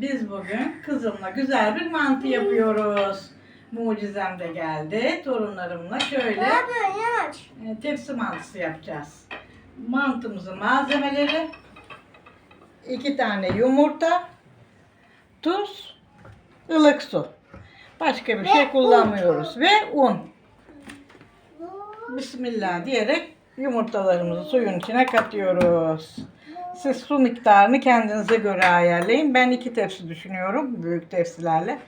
Biz bugün kızımla güzel bir mantı yapıyoruz. Mucizem de geldi. Torunlarımla şöyle yapıyorsun yavaş? e, tepsi mantısı yapacağız. Mantımızın malzemeleri iki tane yumurta, tuz, ılık su. Başka bir Ve şey un. kullanmıyoruz. Ve un. Bismillah diyerek yumurtalarımızı suyun içine katıyoruz. Siz su miktarını kendinize göre ayarlayın. Ben iki tepsi düşünüyorum büyük tepsilerle.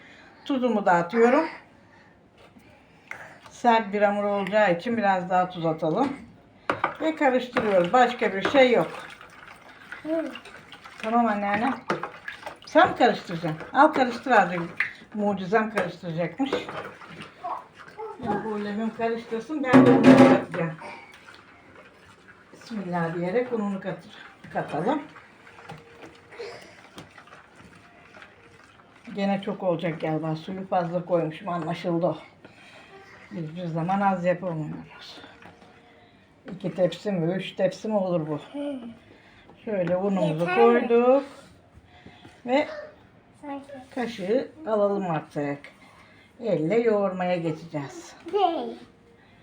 Tuzumu da atıyorum. Sert bir hamur olacağı için biraz daha tuz atalım. Ve karıştırıyoruz. Başka bir şey yok. Tamam anneanne. Sen karıştıracaksın? Al karıştır azıcık. Mucizem karıştıracakmış. Bu lemim karıştırsın ben de ununu katacağım. Bismillah diyerek ununu katır, katalım. Gene çok olacak galiba. Suyu fazla koymuşum anlaşıldı o. Biz bir zaman az yapamıyoruz. İki tepsi mi, üç tepsi mi olur bu? Şöyle unumuzu Yeter mi? koyduk. Ve Sanki. kaşığı alalım artık. Elle yoğurmaya geçeceğiz.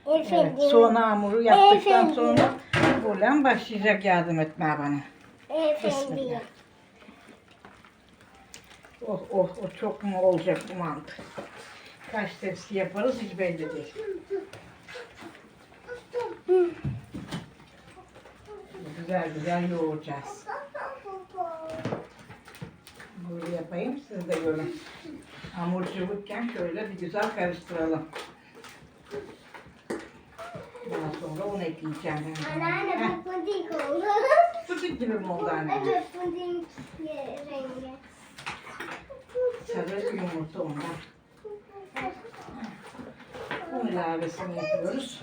Evet, soğana hamuru yaptıktan sonra Bulan başlayacak yardım etmeye bana. Efendim. Oh oh oh çok mu olacak bu mantı? Kaç tepsi yaparız hiç belli değil. Güzel güzel yoğuracağız. Böyle yapayım siz de görün. Hamur çabukken şöyle bir güzel karıştıralım. Daha sonra un ekleyeceğim. ben. Anneanne Heh, bu puding oldu. Fıstık gibi mi oldu anne? Evet puding rengi. Sarı yumurta ondan. Un ilavesini yapıyoruz.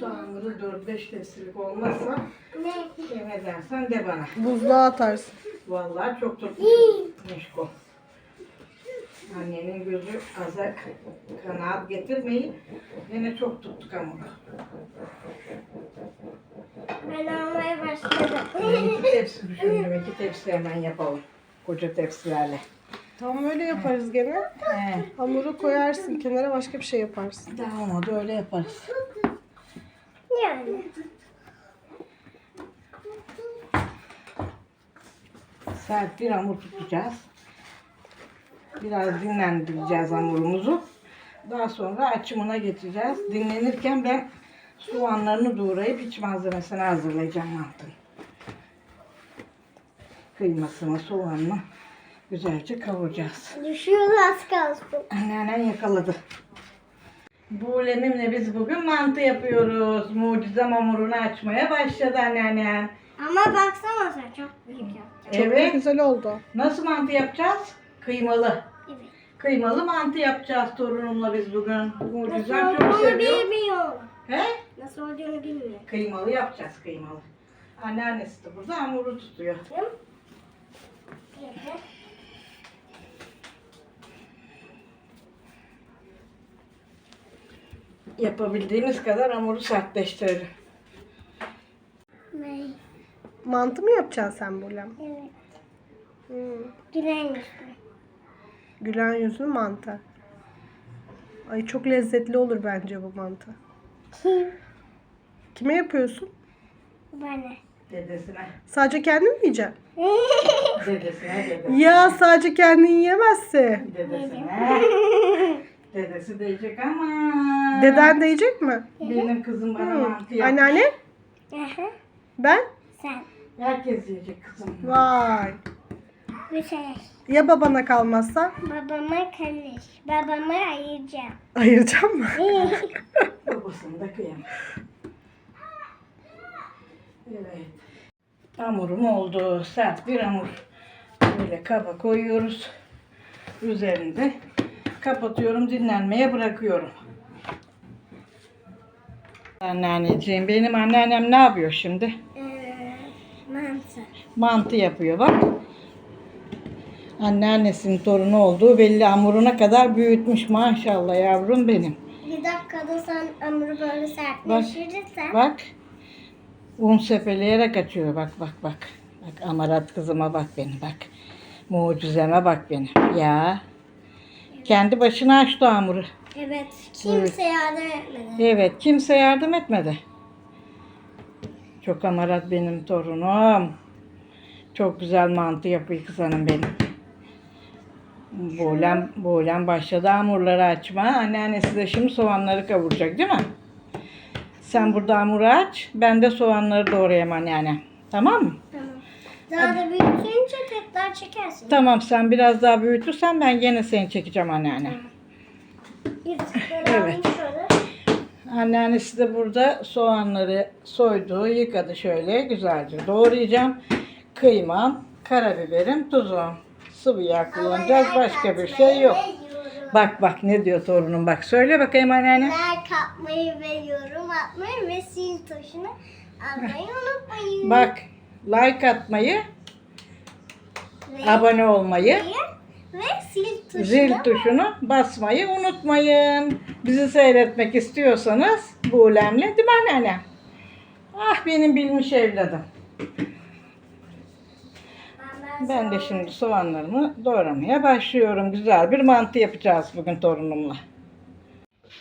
Hamuru 4-5 tepsilik olmazsa Ne? şey dersen de bana. Buzluğa atarsın. Vallahi çok tutmuş Mişko. Annenin gözü aza kanaat getirmeyin. Yine çok tuttuk hamuru. Ben almaya başladım. İki tepsi düşündüm. iki tepsi hemen yapalım. Koca tepsilerle. Tam öyle yaparız gene. He. Hamuru koyarsın kenara başka bir şey yaparsın. Daha olmadı öyle yaparız. Yani. Sert bir hamur tutacağız. Biraz dinlendireceğiz hamurumuzu. Daha sonra açımına geçeceğiz. Dinlenirken ben soğanlarını doğrayıp iç malzemesini hazırlayacağım mantının. Kıymasını, soğanını güzelce kavuracağız. Düşüyordu az kalsın. Anneannen yakaladı. Bu lemimle biz bugün mantı yapıyoruz. Mucize hamurunu açmaya başladı anneannem. Ama baksana sen çok büyük yaptın. Çok Evet. güzel oldu. Nasıl mantı yapacağız? Kıymalı. Kıymalı mantı yapacağız torunumla biz bugün. Nasıl Mucizem çok olduğunu seviyor. bilmiyorum. He? Nasıl olduğunu bilmiyorum. Kıymalı yapacağız kıymalı. Anneannesi de burada hamuru tutuyor. Yapabildiğimiz kadar hamuru sertleştirelim. Ne? Mantı mı yapacaksın sen Bulem? Evet. Hmm. Gülen yüzlü. Gülen yüzlü mantı. Ay çok lezzetli olur bence bu mantı. Kim? Kime yapıyorsun? Bana. Dedesine. Sadece kendin mi yiyeceksin? Dedesine dedesine. Ya sadece kendin yiyemezsin. Dedesine. Dedesi diyecek ama. Deden de yiyecek mi? Benim kızım bana mantı yaptı. Anneanne? Aha, Ben? Sen. Herkes yiyecek kızım. Vay. Ya babana kalmazsa? Babama kalır. Babama ayıracağım. Ayıracağım mı? Babasını da kıyamam. Evet. Hamurum oldu. Sert bir hamur. Böyle kaba koyuyoruz. Üzerinde kapatıyorum. Dinlenmeye bırakıyorum. Anneanneciğim benim anneannem ne yapıyor şimdi? Ee, mantı. Mantı yapıyor bak. Anneannesinin torunu olduğu belli hamuruna kadar büyütmüş maşallah yavrum benim. Bir dakikada sen hamuru böyle sertleştirirsen Bak Un sepeleyerek açıyor. Bak bak bak. Bak amarat kızıma bak beni bak. Mucizeme bak benim. Ya. Kendi başına açtı hamuru. Evet. Kimse yardım etmedi. Evet, kimse yardım etmedi. Çok amarat benim torunum. Çok güzel mantı yapıyor kız hanım benim. Boğulen, boğulen başladı hamurları açma. Anneannesi de şimdi soğanları kavuracak değil mi? Sen burada hamuru aç. Ben de soğanları doğrayayım anneanne. Tamam mı? Tamam. Daha da büyütünce tekrar çekersin. Tamam sen biraz daha büyütürsen ben gene seni çekeceğim anneanne. Evet. Anneannesi de burada soğanları soydu, yıkadı şöyle güzelce doğrayacağım. Kıymam, karabiberim, tuzum. Sıvı yağ kullanacağız. Başka bir şey yok. Bak bak ne diyor torunum bak. Söyle bakayım anneanne. Like atmayı ve yorum atmayı ve sil tuşunu almayı unutmayın. Bak like atmayı, Ve, abone olmayı, ve sil tuşunu. zil tuşunu basmayı unutmayın. Bizi seyretmek istiyorsanız bu ulemle değil mi anneanne? Ah benim bilmiş evladım. Ben, de şimdi soğanlarımı doğramaya başlıyorum. Güzel bir mantı yapacağız bugün torunumla.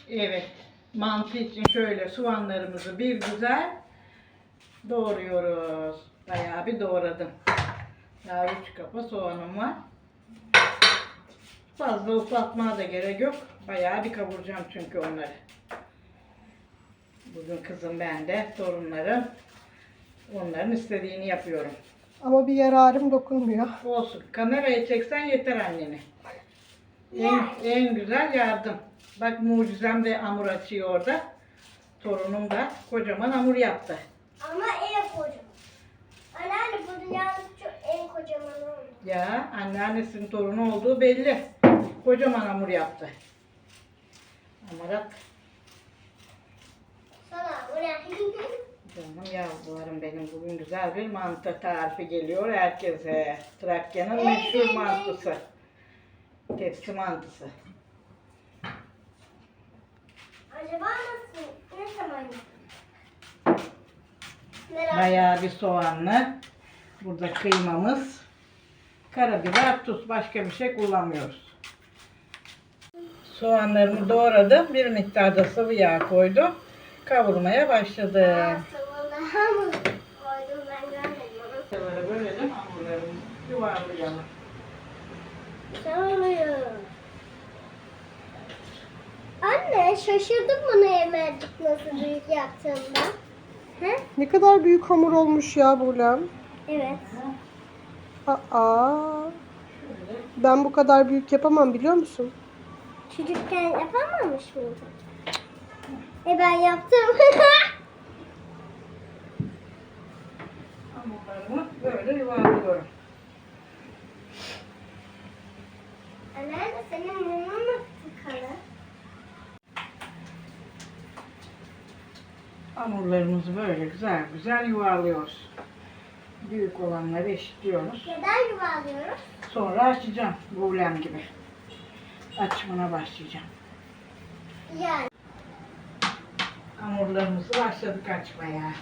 Evet, mantı için şöyle soğanlarımızı bir güzel doğruyoruz. Bayağı bir doğradım. Daha üç kapa soğanım var. Fazla ufaltmaya da gerek yok. Bayağı bir kavuracağım çünkü onları. Bugün kızım ben de torunlarım. Onların istediğini yapıyorum. Ama bir yararım dokunmuyor. Olsun. Kameraya çeksen yeter anneni. En, en güzel yardım. Bak mucizem de hamur açıyor orada. Torunum da kocaman hamur yaptı. Ama en kocaman. Anneanne bu dünyanın çok en kocaman oldu. Ya anneannesinin torunu olduğu belli. Kocaman hamur yaptı. Amarat. Sana ne? Canım yavrularım benim bugün güzel bir mantı tarifi geliyor herkese. Trakya'nın meşhur mantısı. Tepsi mantısı. Acaba nasıl? Ne zaman? Bayağı bir soğanlı. Burada kıymamız. Karabiber, tuz. Başka bir şey kullanmıyoruz. Soğanlarımı doğradım. Bir miktar da sıvı yağ koydum. Kavurmaya başladım. Mı koydum ben görmedim. Böyle bölelim hamurlarımızı yuvarlayalım. Anne şaşırdım bunu emercik nasıl büyük yaptığımda. He? Ne kadar büyük hamur olmuş ya Bulem. Evet. Aa. Ben bu kadar büyük yapamam biliyor musun? Çocukken yapamamış mıydın? E ben yaptım. Hamurlarımı böyle yuvarlıyorum. Anneanne senin mumun mu tıkalı? Hamurlarımızı böyle güzel güzel yuvarlıyoruz. Büyük olanları eşitliyoruz. Neden yuvarlıyoruz? Sonra açacağım buğlem gibi. Açmana başlayacağım. Yani. Hamurlarımızı başladık açmaya.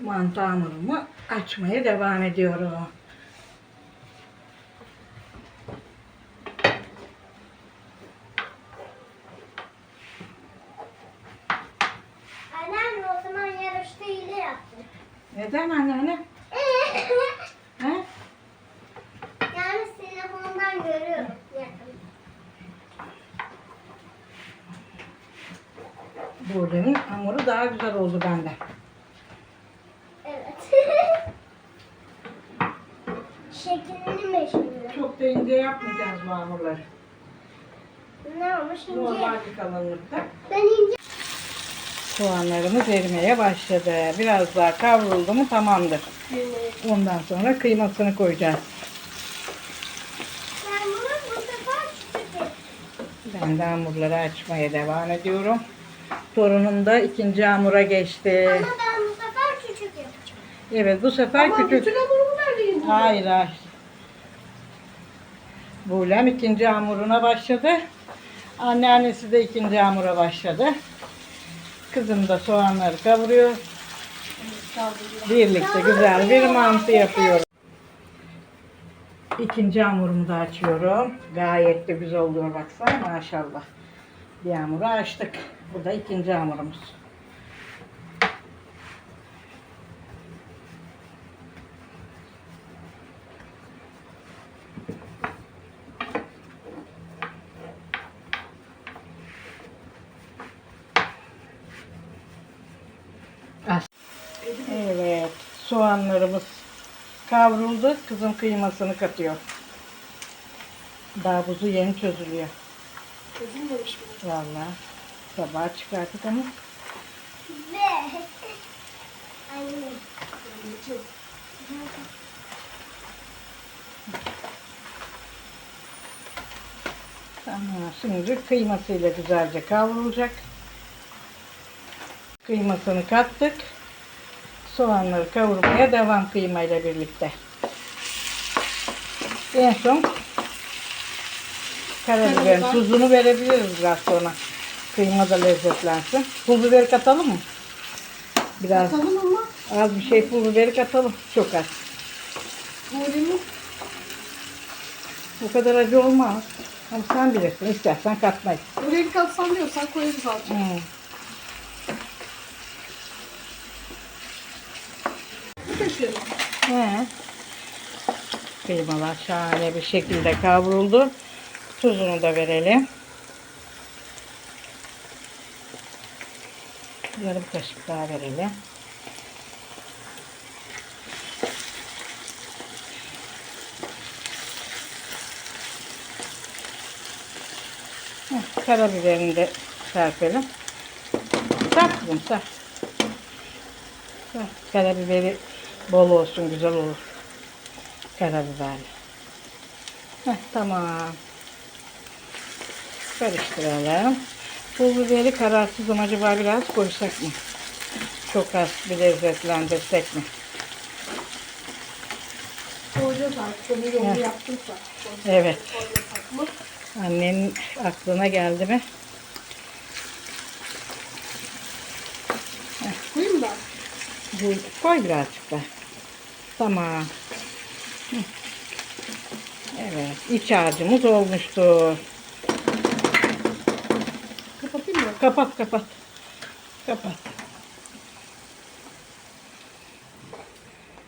Mantı hamurumu açmaya devam ediyorum. Anneanne o zaman yarışta hile yaptı. Neden anneanne? He? yani telefondan görüyorum. Yani. Buğlemin daha güzel oldu bende. Evet. Şeklini meşhur. Çok da ince yapmayacağız bu hamurları. Ne olmuş ince? Normal bir kalınlıkta. Ben ince. Soğanlarımız erimeye başladı. Biraz daha kavruldu mu tamamdır. Ondan sonra kıymasını koyacağız. Ben bunu bu sefer. Ben de hamurları açmaya devam ediyorum. Torunum da ikinci hamura geçti. Ama ben bu sefer küçük yapacağım. Evet bu sefer küçük. hamurumu neredeyim? Hayır hayır. Buğlem ikinci hamuruna başladı. Anneannesi de ikinci hamura başladı. Kızım da soğanları kavuruyor. Birlikte güzel bir mantı yapıyoruz. İkinci hamurumu da açıyorum. Gayet de güzel oluyor baksana maşallah. Bir hamuru açtık. Bu da ikinci hamurumuz. Evet, soğanlarımız kavruldu. Kızım kıymasını katıyor. Daha buzu yeni çözülüyor. Çözülmemiş mi? Vallahi sabah çıkarttık ama Ve anne. Tamam, şimdi kıymasıyla güzelce kavrulacak. Kıymasını kattık. Soğanları kavurmaya devam kıymayla birlikte. En son karabiberin Karabiber. tuzunu verebiliriz biraz sonra. Kıyma da lezzetlensin. Pul biber katalım mı? Biraz Tamam ama az bir şey pul biberi katalım. Çok az. Nuri'nin Bu kadar acı olmaz. Ama sen bilirsin. İstersen katmayız. Nuri'yi katsan diyorsan koyarız azıcık. Hmm. Kaşıyorum. He. Kıymalar şahane bir şekilde kavruldu. Tuzunu da verelim. Yarım kaşık daha verelim. Heh, Karabiberini de serpelim. Sar kızım sar. Sar. Karabiberi bol olsun güzel olur. Karabiberli. Heh, tamam. Karıştıralım. Pul biberi kararsız ama acaba biraz koysak mı? Çok az bir lezzetlendirsek mi? Koyacağız artık. Onu yolu. Evet. Annenin aklına geldi mi? Koyayım da. Koy birazcık da. Tamam. Evet. iç harcımız olmuştur. Kapatayım mı? Kapat kapat. Kapat.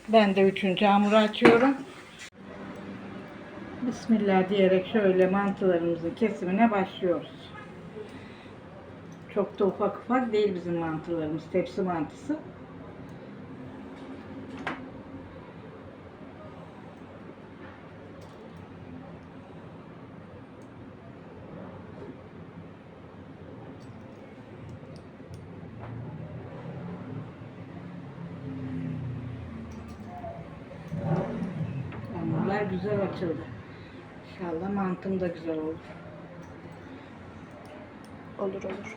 Ben de üçüncü hamuru açıyorum. Bismillah diyerek şöyle mantılarımızın kesimine başlıyoruz. Çok da ufak ufak değil bizim mantılarımız. Tepsi mantısı. İnşallah mantım da güzel olur. Olur olur.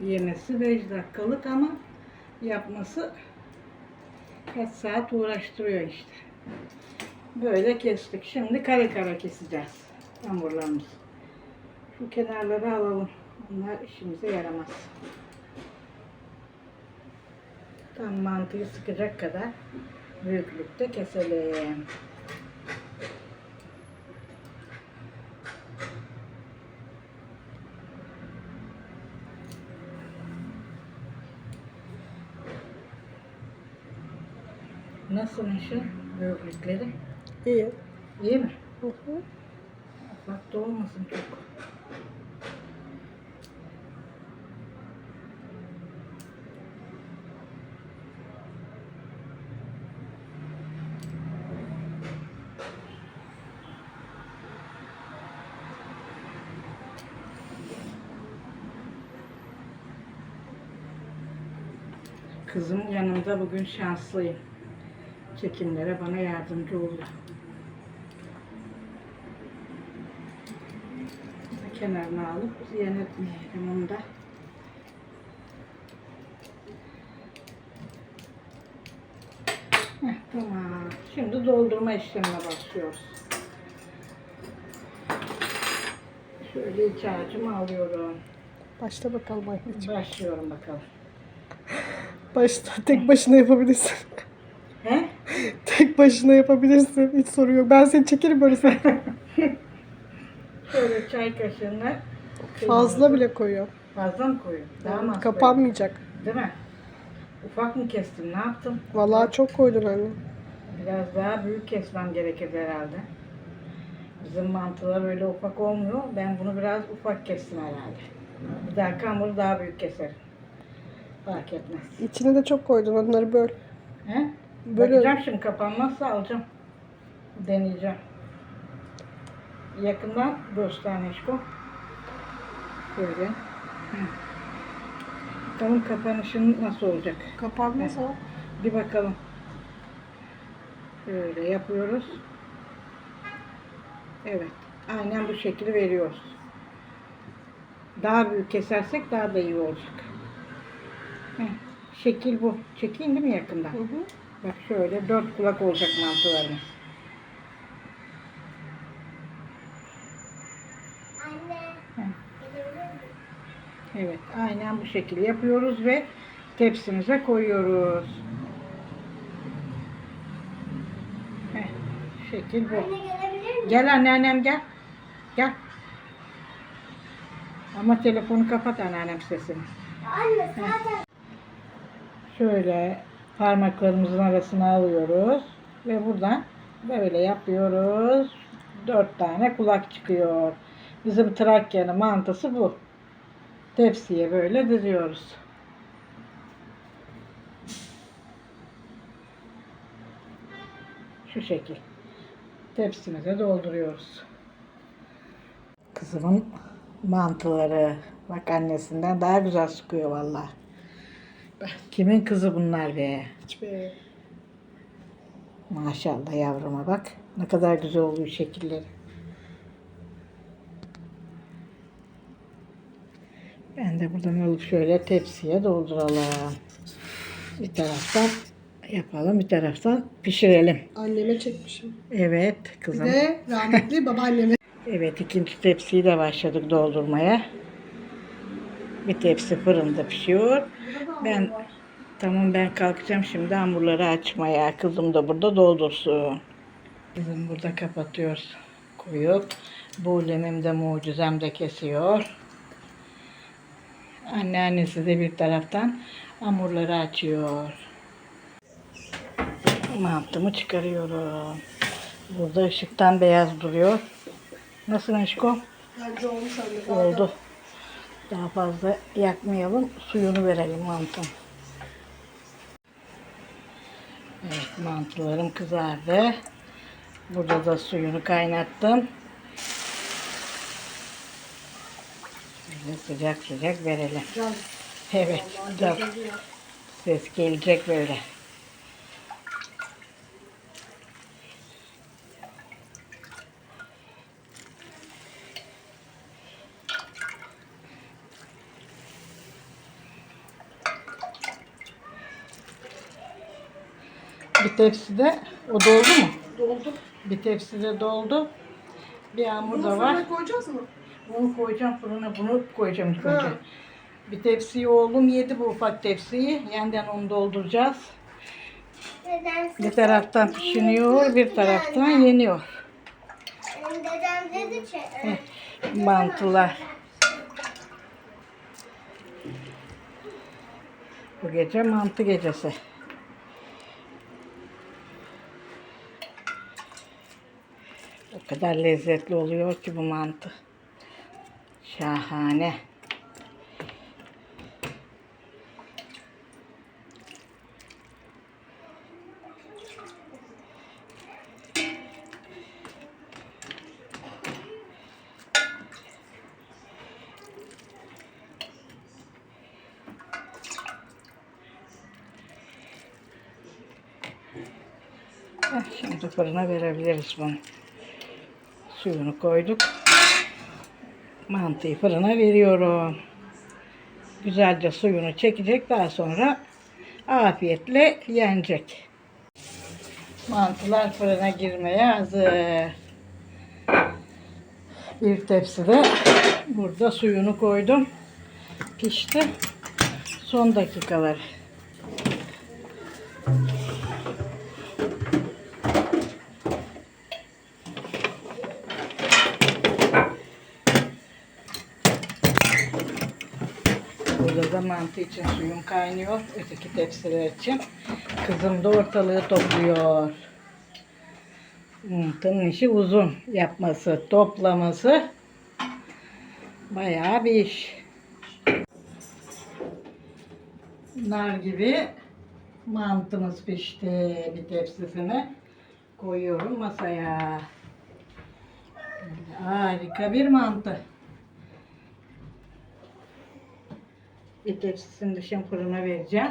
Yemesi 5 dakikalık ama yapması kaç saat uğraştırıyor işte. Böyle kestik. Şimdi kare kare keseceğiz hamurlarımızı. Şu kenarları alalım. Bunlar işimize yaramaz. Tam mantıyı sıkacak kadar büyüklükte keselim. Nasıl işin büyüklükleri? İyi. İyi mi? Hı hı. Bak da olmasın çok. Kızım yanımda bugün şanslıyım. Çekimlere bana yardımcı oldu. kenarına alıp ziyan etmeyelim onu da. Heh, tamam. Şimdi doldurma işlemine başlıyoruz. Şöyle iç harcımı alıyorum. Başla bakalım anneciğim. Başlıyorum bakalım. Başla. Tek başına yapabilirsin. Tek başına yapabilirsin. Hiç sorun yok. Ben seni çekerim böyle sen. Şöyle çay kaşığına Fazla bile koyuyor. Fazla mı koyayım? Daha mı az Kapanmayacak. Değil mi? Ufak mı kestim? Ne yaptım? Vallahi çok koydun anne. Biraz daha büyük kesmem gerekir herhalde. Bizim mantılar öyle ufak olmuyor. Ben bunu biraz ufak kestim herhalde. Bir dahaki hamuru daha büyük keserim. Fark etmez. İçine de çok koydun. Onları böl. He? Böyle- Bakacağım şimdi kapanmazsa alacağım. Deneyeceğim. Yakından göster Neşko. Böyle. Hı. Bakalım kapanışın nasıl olacak. Kapanmaz o. Bir bakalım. Böyle yapıyoruz. Evet. Aynen bu şekli veriyoruz. Daha büyük kesersek daha da iyi olacak. Heh, Şekil bu. Çekeyim değil mi yakından? Hı hı. Bak şöyle dört kulak olacak mantılarımız. Evet. Aynen bu şekilde yapıyoruz ve tepsimize koyuyoruz. Heh, şekil bu. Anne? Gel anneannem gel. Gel. Ama telefonu kapat anneannem sesini. Anne zaten Şöyle parmaklarımızın arasına alıyoruz. Ve buradan böyle yapıyoruz. Dört tane kulak çıkıyor. Bizim Trakya'nın mantısı bu. Tepsiye böyle diziyoruz. Şu şekil. Tepsimize dolduruyoruz. Kızımın mantıları. Bak annesinden daha güzel sıkıyor vallahi. Kimin kızı bunlar be? Hiç be. Maşallah yavruma bak. Ne kadar güzel oluyor şekilleri. Ben de buradan alıp şöyle tepsiye dolduralım. Bir taraftan yapalım, bir taraftan pişirelim. Anneme çekmişim. Evet Bir kızım. de rahmetli babaanneme. Evet ikinci tepsiyi de başladık doldurmaya. Bir tepsi fırında pişiyor. Ben tamam ben kalkacağım şimdi hamurları açmaya. Kızım da burada doldursun. Kızım burada kapatıyoruz. Koyup buğulemim de mucizem de kesiyor. Anneannesi de bir taraftan hamurları açıyor. Mantımı çıkarıyorum. Burada ışıktan beyaz duruyor. Nasıl aşkım? Bence olmuş anne. Oldu. Daha fazla yakmayalım. Suyunu verelim mantın. Evet mantılarım kızardı. Burada da suyunu kaynattım. Böyle sıcak sıcak verelim. Evet. Ses gelecek böyle. Bir tepside o doldu mu? Doldu. Bir tepside doldu. Bir hamur Bunu da var. fırına koyacağız mı? Bunu koyacağım fırına, bunu koyacağım ilk önce. Bir tepsiyi oğlum yedi bu ufak tepsiyi. Yeniden onu dolduracağız. dedem Bir taraftan pişiniyor, bir taraftan yeniyor. Benim dedem dedi ki Mantılar. Bu gece mantı gecesi. Kadar lezzetli oluyor ki bu mantı. Şahane. Şimdi fırına verebiliriz bunu. Suyunu koyduk. Mantıyı fırına veriyorum. Güzelce suyunu çekecek. Daha sonra afiyetle yenecek. Mantılar fırına girmeye hazır. Bir tepside burada suyunu koydum. Pişti. Son dakikalar. Mantı için suyum kaynıyor. Öteki tepsiler için. Kızım da ortalığı topluyor. Mantının işi uzun. Yapması, toplaması bayağı bir iş. Nar gibi mantımız pişti. Bir tepsisine koyuyorum masaya. Harika bir mantı. Bir tepsisini dışın fırına vereceğim.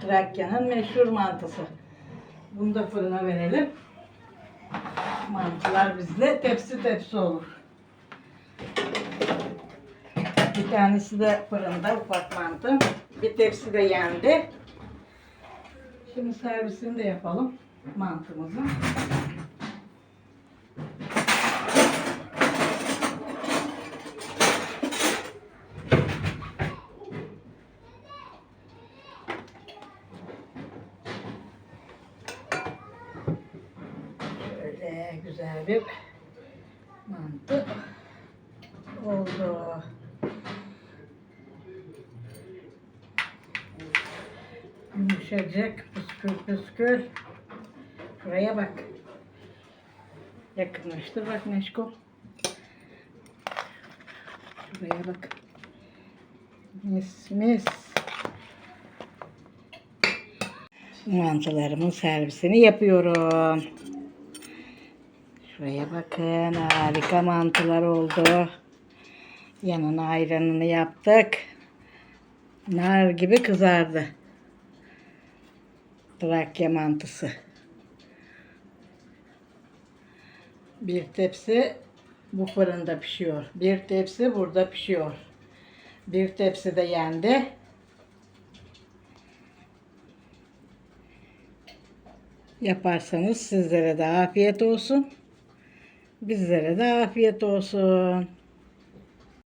Trakya'nın meşhur mantısı. Bunu da fırına verelim. Mantılar bizde tepsi tepsi olur. Bir tanesi de fırında ufak mantı. Bir tepsi de yendi. Şimdi servisini de yapalım mantımızın. Şöyle güzel bir mantı oldu. Yumuşacık, püskül püskül. Şuraya bak. Yakınlaştır bak Neşko. Şuraya bak. Mis mis. Mantılarımın servisini yapıyorum. Şuraya bakın. Harika mantılar oldu. Yanına ayranını yaptık. Nar gibi kızardı. Trakya mantısı. Bir tepsi bu fırında pişiyor. Bir tepsi burada pişiyor. Bir tepsi de yendi. Yaparsanız sizlere de afiyet olsun. Bizlere de afiyet olsun.